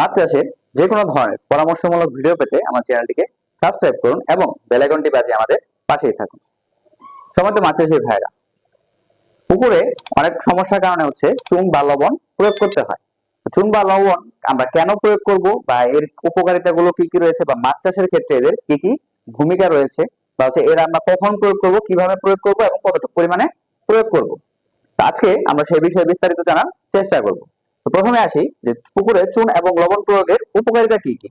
মাছ চাষের যে কোনো ধরনের পরামর্শমূলক ভিডিও পেতে আমার চ্যানেলটিকে সাবস্ক্রাইব করুন এবং বেল আইকনটি বাজিয়ে আমাদের পাশেই থাকুন। সমস্ত মাছ চাষির ভাইরা পুকুরে অনেক সমস্যার কারণে হচ্ছে চুন বা লবণ প্রয়োগ করতে হয়। চুন বা লবণ আমরা কেন প্রয়োগ করব বা এর উপকারিতা গুলো কি কি রয়েছে বা মাছ চাষের ক্ষেত্রে এদের কি কি ভূমিকা রয়েছে বা হচ্ছে এর আমরা কখন প্রয়োগ করব, কীভাবে প্রয়োগ করব এবং কতটুকু পরিমাণে প্রয়োগ করব? আজকে আমরা সেই বিষয়ে বিস্তারিত জানার চেষ্টা করব। তো প্রথমে আসি যে পুকুরে চুন এবং লবণ প্রয়োগের উপকারিতা কি কি?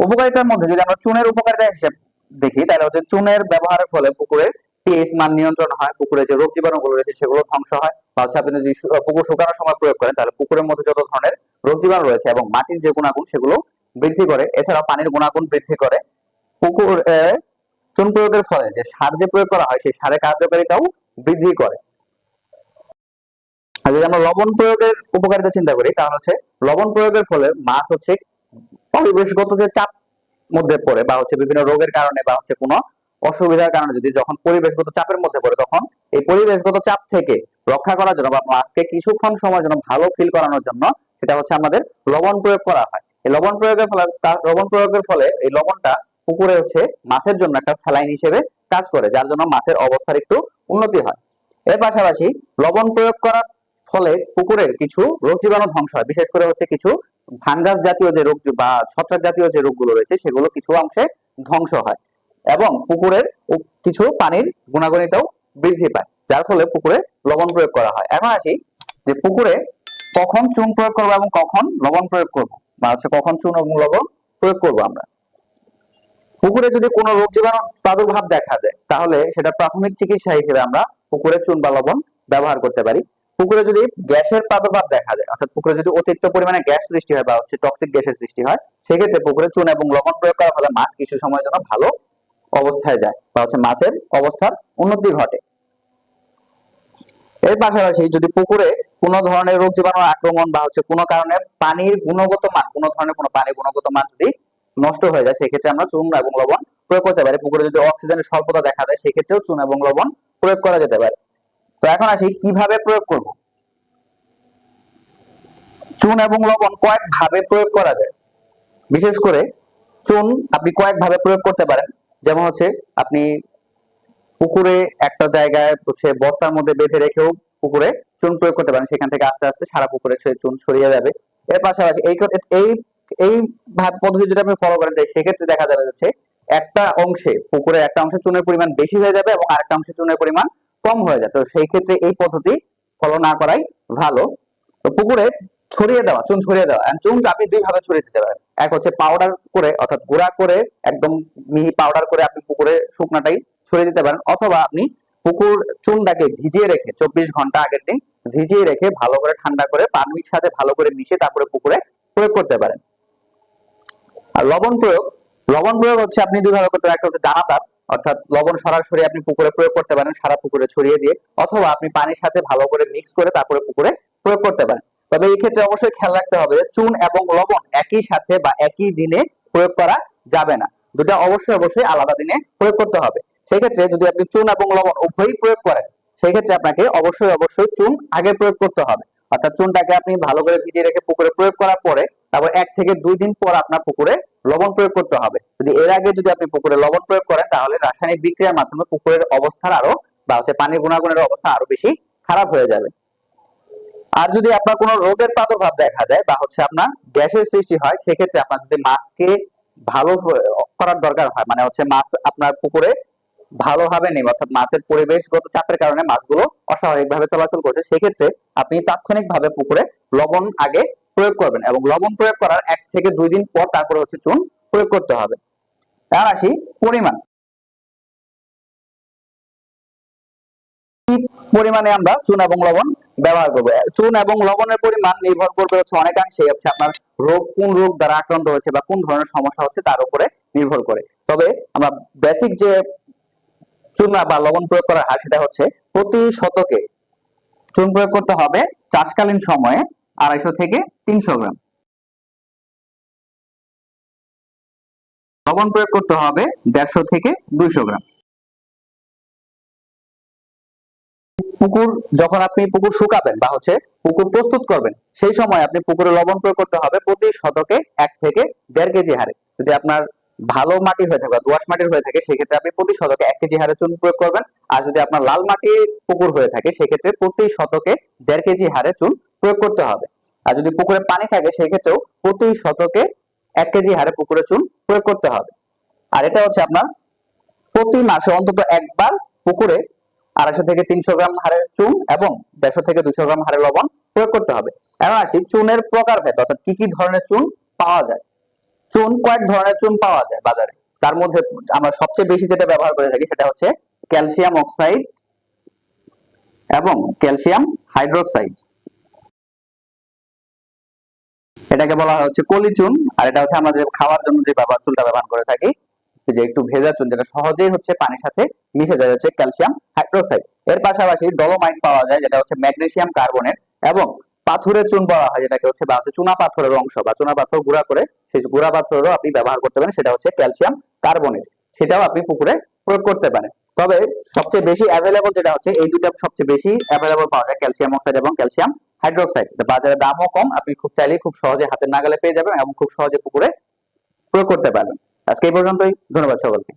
উপকারিতার মধ্যে যদি আমরা চুনের উপকারিতা হিসেব দেখি, তাহলে হচ্ছে চুনের ব্যবহারের ফলে পুকুরের পিএইচ মান নিয়ন্ত্রণ হয়, পুকুরে যে রোগ জীবাণুগুলো রয়েছে সেগুলো ধ্বংস হয়। বা হচ্ছে আপনি যদি পুকুর শুকানোর সময় প্রয়োগ করেন, তাহলে পুকুরের মধ্যে যত ধরনের রোগ জীবাণু রয়েছে এবং মাটির যে গুণাগুণ সেগুলো বৃদ্ধি করে, এছাড়াও পানির গুণাগুণ বৃদ্ধি করে, পুকুর চুন প্রয়োগের ফলে যে সার যে প্রয়োগ করা হয়, সেই সারের কার্যকারিতাও বৃদ্ধি করে। আর যদি আমরা লবণ প্রয়োগের উপকারিতা চিন্তা করি, তাহলে হচ্ছে লবণ প্রয়োগের ফলে মাছ হচ্ছে পরিবেশগত যে চাপ মধ্যে পড়ে বা হচ্ছে বিভিন্ন রোগের কারণে বা হচ্ছে কোনো অসুবিধার কারণে যদি যখন পরিবেশগত চাপের মধ্যে পড়ে, তখন এই পরিবেশগত চাপ থেকে রক্ষা করার জন্য বা মাছকে কিছুক্ষণ সময় জন্য ভালো ফিল করানোর জন্য সেটা হচ্ছে আমাদের লবণ প্রয়োগ করা হয়। এই লবণ প্রয়োগের ফলে লবণ প্রয়োগের ফলে এই লবণটা পুকুরে হচ্ছে মাছের জন্য একটা স্যালাইন হিসেবে কাজ করে, যার জন্য মাছের অবস্থার একটু উন্নতি হয়। এর পাশাপাশি লবণ প্রয়োগ করার ফলে পুকুরের কিছু রোগ জীবাণু ধ্বংস হয়। বিশেষ করে হচ্ছে কিছু ফাঙ্গাস জাতীয় যে রোগ বা ছত্রাক জাতীয় যে রোগগুলো রয়েছে, সেগুলো কিছু অংশে ধ্বংস হয় এবং পুকুরের কিছু পানির গুণাগুণিতাও বৃদ্ধি পায়, যার ফলে পুকুরে লবণ প্রয়োগ করা হয়। এখন আসি যে পুকুরে কখন চুন প্রয়োগ করব এবং কখন লবণ প্রয়োগ করব বা হচ্ছে কখন চুন এবং লবণ প্রয়োগ করব আমরা। পুকুরে যদি কোনো রোগ জীবাণু প্রাদুর্ভাব দেখা যায় তাহলে সেটা প্রাথমিক চিকিৎসা হিসেবে আমরা পুকুরে চুন বা লবণ ব্যবহার করতে পারি। পুকুরে যদি গ্যাসের প্রাদুর্ভাব দেখা যায়, অর্থাৎ পুকুরে যদি অতিরিক্ত পরিমাণে গ্যাস সৃষ্টি হয় বা হচ্ছে টক্সিক গ্যাসের সৃষ্টি হয়, সেক্ষেত্রে পুকুরে চুন এবং লবণ প্রয়োগ করার ফলে মাছ কিছু সময়ের জন্য ভালো অবস্থায় যায় বা হচ্ছে মাছের অবস্থার উন্নতি ঘটে। এর পাশাপাশি যদি পুকুরে কোনো ধরনের রোগ জীবাণুর আক্রমণ বা হচ্ছে কোনো কারণে পানির গুণগত মান, কোনো ধরনের কোনো পানির গুণগত মান যদি নষ্ট হয়ে যায়, সেক্ষেত্রে আমরা চুন এবং লবণ প্রয়োগ করতে পারি। পুকুরে যদি অক্সিজেনের স্বল্পতা দেখা দেয়, সেক্ষেত্রেও চুন এবং লবণ প্রয়োগ করা যেতে পারে। তো এখন আসি, কীভাবে প্রয়োগ করব? চুন এবং লবণ কয়েক ভাবে প্রয়োগ করা যায়। বিশেষ করে চুন আপনি কয়েক ভাবে প্রয়োগ করতে পারেন। যেমন হচ্ছে, আপনি পুকুরে একটা জায়গায় হচ্ছে বস্তার মধ্যে বেঁধে রেখেও পুকুরে চুন প্রয়োগ করতে পারেন। সেখান থেকে আস্তে আস্তে সারা পুকুরে চুন ছড়িয়ে যাবে। এর পাশাপাশি এই এই এই পদ্ধতি যদি আপনি ফলো করেন সেক্ষেত্রে দেখা যাবে হচ্ছে একটা অংশে পুকুরে একটা অংশে চুনের পরিমাণ বেশি হয়ে যাবে এবং আরেকটা অংশে চুনের পরিমাণ কম হয়ে যায়। তো সেই ক্ষেত্রে এই পদ্ধতি ফলো না করাই ভালো। তো পুকুরে ছড়িয়ে দেওয়া, চুন ছড়িয়ে দেওয়া and চুন আপনি দুই ভাবে ছড়িয়ে দিতে পারেন। এক হচ্ছে পাউডার করে, অর্থাৎ গুঁড়া করে, একদম মিহি পাউডার করে আপনি পুকুরে শুকনাটাই ছড়িয়ে দিতে পারেন। অথবা আপনি পুকুর চুনটাকে ভিজিয়ে রেখে, চব্বিশ ঘণ্টা আগের দিন ভিজিয়ে রেখে ভালো করে ঠান্ডা করে পানির সাথে ভালো করে মিশিয়ে তারপরে পুকুরে প্রয়োগ করতে পারেন। আর লবণ প্রয়োগ লবণ প্রয়োগ হচ্ছে আপনি দুইভাবে করতে পারেন। একটা হচ্ছে দানাদার অর্থাৎ লবণ সরাসরি আপনি পুকুরে প্রয়োগ করতে পারেন, সারা পুকুরে ছড়িয়ে দিয়ে, অথবা আপনি পানির সাথে ভালো করে মিক্স করে তারপরে পুকুরে প্রয়োগ করতে পারেন। তবে এই ক্ষেত্রে অবশ্যই খেয়াল রাখতে হবে যে চুন এবং লবণ একই সাথে বা একই দিনে প্রয়োগ করা যাবে না। দুটা অবশ্যই অবশ্যই আলাদা দিনে প্রয়োগ করতে হবে। সেক্ষেত্রে যদি আপনি চুন এবং লবণ উভয়ই প্রয়োগ করেন, সেক্ষেত্রে আপনাকে অবশ্যই অবশ্যই চুন আগে প্রয়োগ করতে হবে। অর্থাৎ চুনটাকে আপনি ভালো করে ভিজিয়ে রেখে পুকুরে প্রয়োগ করার পরে, তারপর এক থেকে দুই দিন পর আপনার পুকুরে লবণ প্রয়োগ করতে হবে। যদি এর আগে যদি আপনি পুকুরে লবণ প্রয়োগ করেন, তাহলে রাসায়নিক বিক্রিয়ার মাধ্যমে পুকুরের অবস্থার আরও বা হচ্ছে পানির গুণাগুণের অবস্থা আরও বেশি খারাপ হয়ে যাবে। আর যদি আপনার কোনো রোগের প্রাদুর্ভাব দেখা দেয় বা হচ্ছে আপনার গ্যাসের সৃষ্টি হয়, সেক্ষেত্রে আপনার যদি মাছকে ভালো করার দরকার হয় মানে হচ্ছে মাছ আপনার পুকুরে ভালোভাবে নেই, অর্থাৎ মাছের পরিবেশগত চাপের কারণে মাছগুলো অস্বাভাবিকভাবে চলাচল করছে, সেক্ষেত্রে আপনি তাৎক্ষণিকভাবে পুকুরে লবণ আগে প্রয়োগ করবেন এবং লবণ প্রয়োগ করার এক থেকে দুই দিন পর তারপরে হচ্ছে চুন প্রয়োগ করতে হবে। তার আসি পরিমাণ। পরিমাণে আমরা চুন এবং লবণ ব্যবহার করব? চুন এবং লবণের পরিমাণ নির্ভর করবে হচ্ছে অনেকাংশে হচ্ছে আপনার রোগ, কোন রোগ দ্বারা আক্রান্ত হয়েছে বা কোন ধরনের সমস্যা হচ্ছে তার উপরে নির্ভর করে। তবে আমরা বেসিক যে চুন বা লবণ প্রয়োগ করার হার সেটা হচ্ছে প্রতি শতকে চুন প্রয়োগ করতে হবে চাষকালীন সময়ে আড়াইশো থেকে তিনশো গ্রাম। লবণ প্রয়োগ করতে হবে দেড়শো থেকে দুইশো গ্রাম। পুকুর যখন আপনি পুকুর শুকাবেন বা হচ্ছে পুকুর প্রস্তুত করবেন, সেই সময় আপনি পুকুরে লবণ প্রয়োগ করতে হবে প্রতি শতকে এক থেকে দেড় কেজি হারে। যদি আপনার ভালো মাটি হয়ে থাকে বা দোআঁশ মাটির হয়ে থাকে, সেক্ষেত্রে আপনি প্রতি শতকে এক কেজি হারে চুন প্রয়োগ করবেন। আর যদি আপনার লাল মাটি পুকুর হয়ে থাকে, সেক্ষেত্রে প্রতি শতকে দেড় কেজি হারে চুন প্রয়োগ করতে হবে। আর যদি পুকুরে পানি থাকে, সেক্ষেত্রেও প্রতি শতকে এক কেজি হারে পুকুরে চুন প্রয়োগ করতে হবে। আর এটা হচ্ছে আপনার প্রতি মাসে অন্তত একবার পুকুরে আড়াইশো থেকে তিনশো গ্রাম হারে চুন এবং দেড়শো থেকে দুশো গ্রাম হারে লবণ প্রয়োগ করতে হবে। এখন আসি চুনের প্রকার ভেদ অর্থাৎ কি কি ধরনের চুন পাওয়া যায়? চুন, কয়েক ধরনের চুন পাওয়া যায় বাজারে। তার মধ্যে আমরা সবচেয়ে বেশি যেটা ব্যবহার করে থাকি সেটা হচ্ছে ক্যালসিয়াম অক্সাইড এবং ক্যালসিয়াম হাইড্রোক্সাইড। এটাকে বলা হয় হচ্ছে কলি চুন, আর এটা হচ্ছে আমরা যে খাওয়ার জন্য যে ব্যবহার চুনটা ব্যবহার করে থাকি যে একটু ভেজা চুন, যেটা সহজেই হচ্ছে পানির সাথে মিশে যায়, হচ্ছে ক্যালসিয়াম হাইড্রোক্সাইড এর পাশাপাশি ডলোমাইট পাওয়া যায়, যেটা হচ্ছে ম্যাগনেসিয়াম কার্বনেট, এবং পাথরের চুন বলা হয়, যেটাকে হচ্ছে বা হচ্ছে চুনা পাথরের অংশ, বা চুনা পাথর গুঁড়া করে, সেই গুঁড়া পাথরেরও আপনি ব্যবহার করতে পারেন, সেটা হচ্ছে ক্যালসিয়াম কার্বনেট। সেটাও আপনি পুকুরে প্রয়োগ করতে পারেন। তবে সবচেয়ে বেশি অ্যাভেলেবল যেটা হচ্ছে, এই দুটো সবচেয়ে বেশি অ্যাভেলেবল পাওয়া যায় ক্যালসিয়াম অক্সাইড এবং ক্যালসিয়াম হাইড্রোক্সাইড বাজারে দামও কম, আপনি খুব চাইলে খুব সহজে হাতের নাগালে পেয়ে যাবেন এবং খুব সহজে পুকুরে প্রয়োগ করতে পারবেন। আজকে এই পর্যন্তই, ধন্যবাদ সকলকে।